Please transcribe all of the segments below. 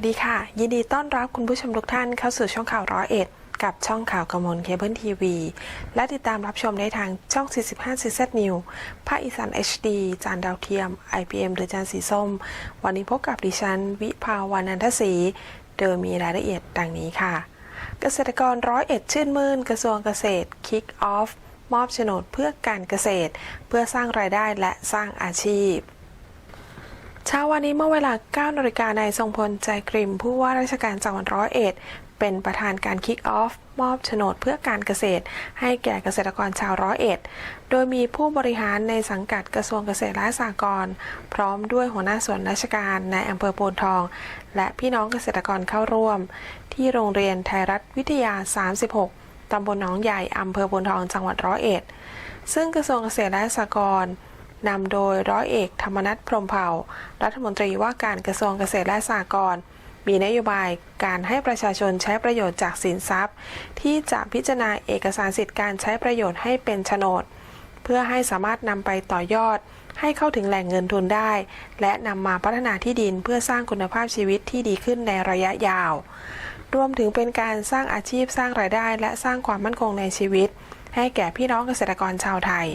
วัสดีค่ะ ยินดีต้อนรับคุณผู้ชมทุกท่านเข้าสู่ช่องข่าวร้อยเอ็ดกับช่องข่าวกมลเคเบิลทีวี และติดตามรับชมได้ทางช่อง 45 CZ New ภาคอีสาน HD จานดาวเทียม IPM หรือจานสีส้ม วันนี้พบกับดิฉัน วิภาวานันทศรีโดยมีรายละเอียดดังนี้ค่ะ เกษตรกรร้อยเอ็ดชื่นมื่น กระทรวงเกษตรคิกออฟมอบโฉนดเพื่อการเกษตร เพื่อสร้างรายได้และสร้างอาชีพ เช้าวันนี้เมื่อเวลา9นาฬิกานายทรงพลใจกริม ผู้ว่าราชการจังหวัดร้อยเอ็ด เป็นประธานการคิกออฟ มอบโฉนดเพื่อการเกษตร ให้แก่เกษตรกรชาวร้อยเอ็ด โดยมีผู้บริหารในสังกัดกระทรวงเกษตรและสหกรณ์พร้อมด้วยหัวหน้าส่วนราชการในอำเภอโพนทอง และพี่น้องเกษตรกรเข้าร่วม ที่โรงเรียนไทยรัฐวิทยา 36ตำบลหนองใหญ่อำเภอโพนทองจังหวัดร้อยเอ็ด ซึ่งกระทรวงเกษตรและสหกรณ์ นำโดยร้อยเอกธรรมนัฐพรมเผ่า รัฐมนตรีว่าการกระทรวงเกษตรและสหกรณ์มีนโยบายการให้ประชาชนใช้ประโยชน์จากสินทรัพย์ ที่จะพิจารณาเอกสารสิทธิการใช้ประโยชน์ให้เป็นโฉนด เพื่อให้สามารถนำไปต่อยอด ให้เข้าถึงแหล่งเงินทุนได้ และนำมาพัฒนาที่ดินเพื่อสร้างคุณภาพชีวิตที่ดีขึ้นในระยะยาว รวมถึงเป็นการสร้างอาชีพสร้างรายได้ และสร้างความมั่นคงในชีวิต ให้แก่พี่น้องเกษตรกรชาวไทย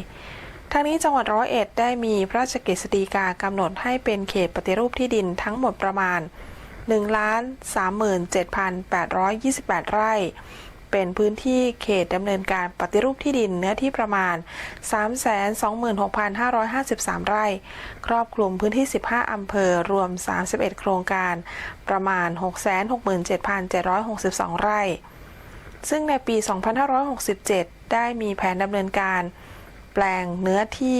ทางนี้จังหวัดร้อยเอ็ดได้มีพระราชกฤษฎีกากำหนดให้เป็นเขตปฏิรูปที่ดินทั้งหมดประมาณ 1 3 7 8 2 8 ไร่ เป็นพื้นที่เขตดำเนินการปฏิรูปที่ดินเนื้อที่ประมาณ 326,553 ไร่ ครอบคลุมพื้นที่ 15 อำเภอ รวม 31 โครงการ ประมาณ 667,762 ไร่ ซึ่งในปี 2567 ได้มีแผนดำเนินการ แปลงเนื้อที่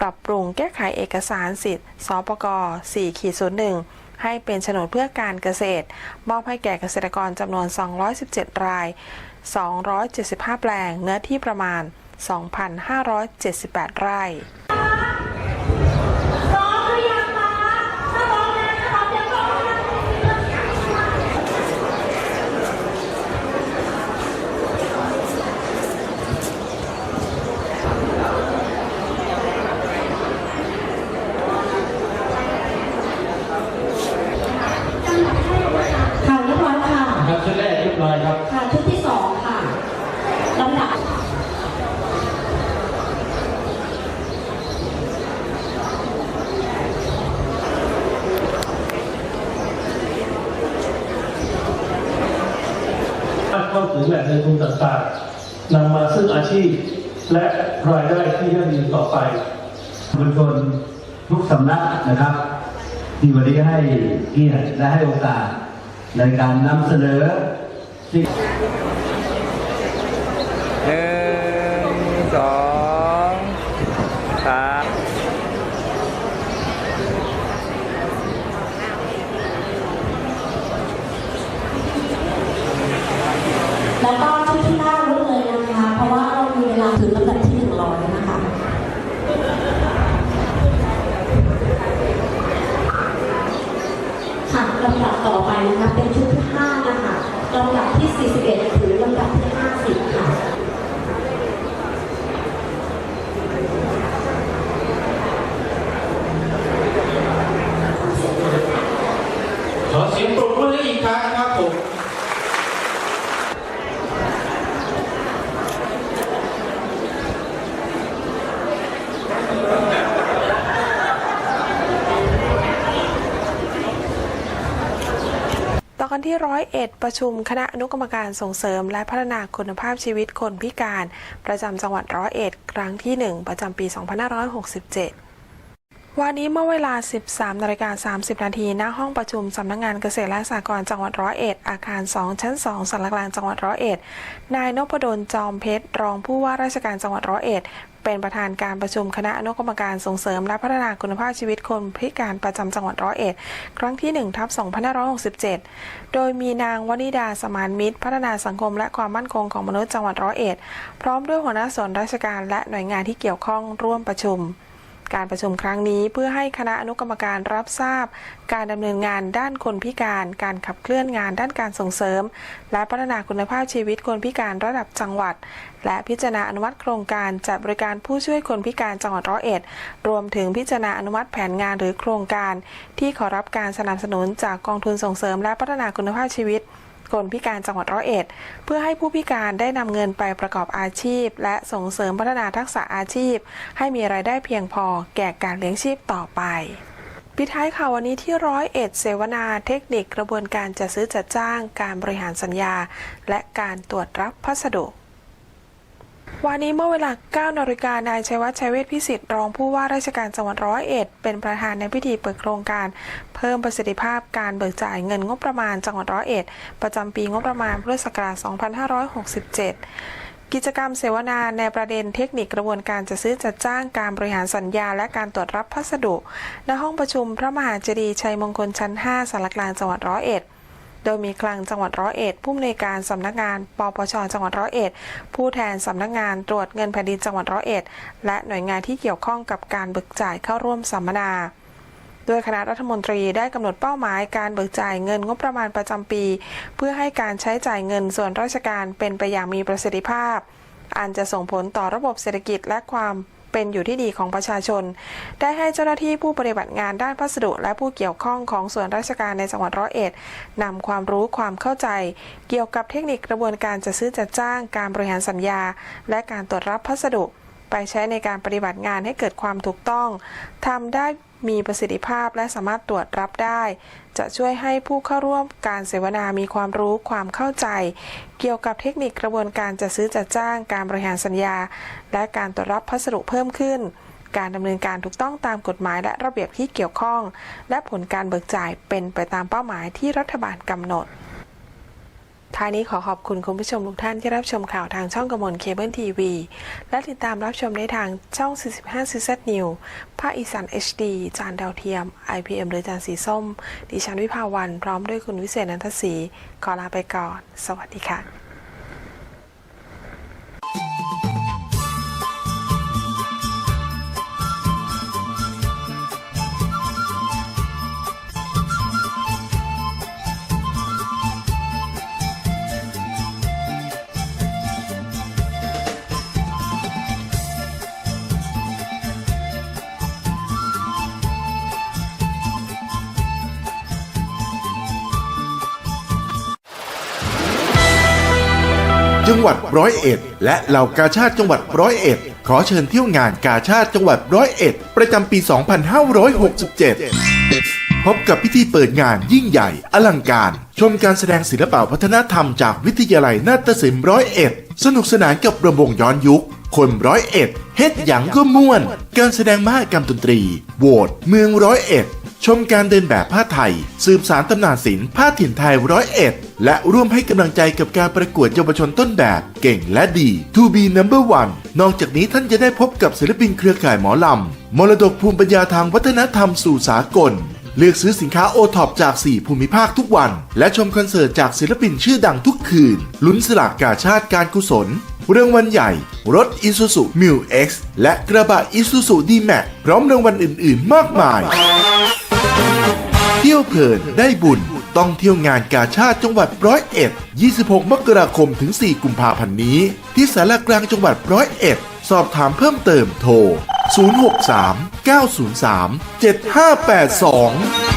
ปรับปรุงแก้ไขเอกสารสิทธิ์สปก4ขีด01 ให้เป็นโฉนดเพื่อการเกษตร มอบให้แก่เกษตรกรจำนวน 217 ราย 275 แปลงเนื้อที่ประมาณ 2,578 ไร่ ค่ะเรียบร้อยค่ะ ครับชุดแรกเรียบร้อยครับ ค่ะชุดที่สองค่ะลำดับ เข้าถึงแหล่งเงินทุนต่างๆนำมาซึ่งอาชีพ และรายได้ที่ยั่งยืนต่อไปมวลชนทุกสำนักนะครับ ที่วันนี้ให้เกียรติและให้โอกาสในการนำเสนอสิ่งหนึ่งสองสาม แล้วก็ชุดที่ห้ารู้เลยนะคะ เพราะว่าเรามีเวลาถึงลำดับที่หนึ่งร้อยนะคะ ค่ะลำดับต่อไปนะคะเป็นชุดที่ห้านะคะลำ ดับที่ 41 ถึงลำดับที่ 50 ค่ะ ขอเสียงปรบมือให้อีกครั้งครับผมันที่ร้อยเอ็ดประชุมคณะอนุกรรมการส่งเสริม และพัฒนาคุณภาพชีวิตคนพิการ ประจำจังหวัดร้อยเอ็ด ครั้งที่ 1 ประจำปี 2567 วันนี้เมื่อเวลา 13นาฬิกา30 นาทีณห้องประชุมสำนักงานเกษตรและสหกรณ์จังหวัดร้อยเอ็ด อาคาร 2 ชั้น 2สารกลางจังหวัดร้อยเอ็ด นายนพดลจอมเพชร รองผู้ว่าราชการจังหวัดร้อยเอ็ด เป็นประธานการประชุมคณะอนุกรรมการส่งเสริมและพัฒนาคุณภาพชีวิตคนพิการประจำจังหวัดร้อยเอ็ด ครั้งที่1ทับ2567 โดยมีนางวนิดาสมานมิตร พัฒนาสังคมและความมั่นคงของมนุษย์จังหวัดร้อยเอ็ด พร้อมด้วยหัวหน้าส่วนราชการและหน่วยงานที่เกี่ยวข้องร่วมประชุม การประชุมครั้งนี้เพื่อให้คณะอนุกรรมการรับทราบ การดำเนินงานด้านคนพิการ การขับเคลื่อนงานด้านการส่งเสริม และพัฒนาคุณภาพชีวิตคนพิการระดับจังหวัด และพิจารณาอนุมัติโครงการจัดบริการผู้ช่วยคนพิการจังหวัดร้อยเอ็ด รวมถึงพิจารณาอนุมัติแผนงานหรือโครงการ ที่ขอรับการสนับสนุนจากกองทุนส่งเสริม และพัฒนาคุณภาพชีวิต คนพิการจังหวัดร้อยเอ็ด เพื่อให้ผู้พิการได้นำเงินไปประกอบอาชีพ และส่งเสริมพัฒนาทักษะอาชีพ ให้มีรายได้เพียงพอแก่การเลี้ยงชีพต่อไปปิดท้ายข่าววันนี้ที่ร้อยเอ็ดเสวนาเทคนิคกระบวนการจัดซื้อจัดจ้าง การบริหารสัญญา และการตรวจรับพัสดุ วันนี้เมื่อเวลา 9นาฬิกานายชัยวัฒน์ชัยเวชพิสิทธิ์รองผู้ว่าราชการจังหวัดร้อยเอ็ดเป็นประธานในพิธีเปิดโครงการ เพิ่มประสิทธิภาพการเบิกจ่ายเงินงบประมาณจังหวัดร้อยเอ็ดประจำปีงบประมาณพุทธศักราช 2567กิจกรรมเสวนาในประเด็นเทคนิคกระบวนการจัดซื้อจัดจ้างการบริหารสัญญา และการตรวจรับพัสดุ ณห้องประชุมพระมหาเจดีย์ชัยมงคลชั้น 5สารกลางจังหวัดร้อยเอ็ด ดยมีคลังจังหวัดร้อยเอ็ดผู้อำนวยการสำนักงานปปชจังหวัดร้อยเอ็ดผู้แทนสำนักงานตรวจเงินแผ่นดินจังหวัดร้อยเอ็ดและหน่วยงานที่เกี่ยวข้องกับการเบิกจ่ายเข้าร่วมสัมมนาโดยคณะรัฐมนตรีได้กำหนดเป้าหมายการเบิกจ่ายเงินงบประมาณประจำปี เพื่อให้การใช้จ่ายเงินส่วนราชการเป็นไปอย่างมีประสิทธิภาพ อันจะส่งผลต่อระบบเศรษฐกิจและความ เป็นอยู่ที่ดีของประชาชน ได้ให้เจ้าหน้าที่ผู้ปฏิบัติงานด้านพัสดุ และผู้เกี่ยวข้องของส่วนราชการในจังหวัดร้อยเอ็ดนำความรู้ความเข้าใจ เกี่ยวกับเทคนิคกระบวนการจัดซื้อจัดจ้าง การบริหารสัญญา และการตรวจรับพัสดุ ไปใช้ในการปฏิบัติงานให้เกิดความถูกต้องทำได้มีประสิทธิภาพและสามารถตรวจรับได้ จะช่วยให้ผู้เข้าร่วมการเสวนามีความรู้ความเข้าใจ เกี่ยวกับเทคนิคกระบวนการจัดซื้อจัดจ้างการบริหารสัญญา และการตรวจรับพัสดุเพิ่มขึ้น การดำเนินการถูกต้องตามกฎหมายและระเบียบที่เกี่ยวข้อง และผลการเบิกจ่ายเป็นไปตามเป้าหมายที่รัฐบาลกำหนด ท้ายนี้ขอขอบคุณคุณผู้ชมทุกท่านที่รับชมข่าวทางช่องกระมวลเคเบิลทีวีและติดตามรับชมได้ทางช่อง 45 CZ New ภาคอีสาน HD จานดาวเทียม IPM หรือจานสีส้ม ดิฉันวิภาวันพร้อมด้วยคุณวิเศษนันทศรีขอลาไปก่อน สวัสดีค่ะ จังหวัดร้อยเอ็ด และเหล่ากาชาติจังหวัดร้อยเอ็ด ขอเชิญเที่ยวงานกาชาติจังหวัดร้อยเอ็ด ประจำปี 2567 พบกับพิธีเปิดงานยิ่งใหญ่ อลังการ ชมการแสดงศิลปะวัฒนธรรมจากวิทยาลัยนาฏศิลป์ร้อยเอ็ด สนุกสนานกับระบงย้อนยุค คนร้อยเอ็ด เฮ็ดหยังก็ม่วน การแสดงมหกรรมดนตรี โหวตเมืองร้อยเอ็ด ชมการเดินแบบผ้าไทย สืบสารตำนานศิลป์ผ้าถิ่นไทยร้อยเอ็ดและร่วมให้กำลังใจกับการประกวดเยาวชนต้นแบบ เก่งและดี To be number one นอกจากนี้ท่านจะได้พบกับศิลปินเครือข่ายหมอลำ มรดกภูมิปัญญาทางวัฒนธรรมสู่สากล เลือกซื้อสินค้าโอท็อปจาก 4 ภูมิภาคทุกวัน และชมคอนเสิร์ตจากศิลปินชื่อดังทุกคืน ลุ้นสลากกาชาติการกุศลเรางวัลใหญ่ รถ Isuzu m u X และกระบะ Isuzu D-Max พร้อมรางวัลอื่น ๆ มากมาย เที่ยวเพลินได้บุญต้องเที่ยวงานกาชาติจังหวัดร้อยเอ็ด 26 มกราคมถึง 4 กุมภาพันธ์นี้ ที่สารกลางจังหวัดร้อยเอ็ด สอบถามเพิ่มเติมโทร 063 903 7582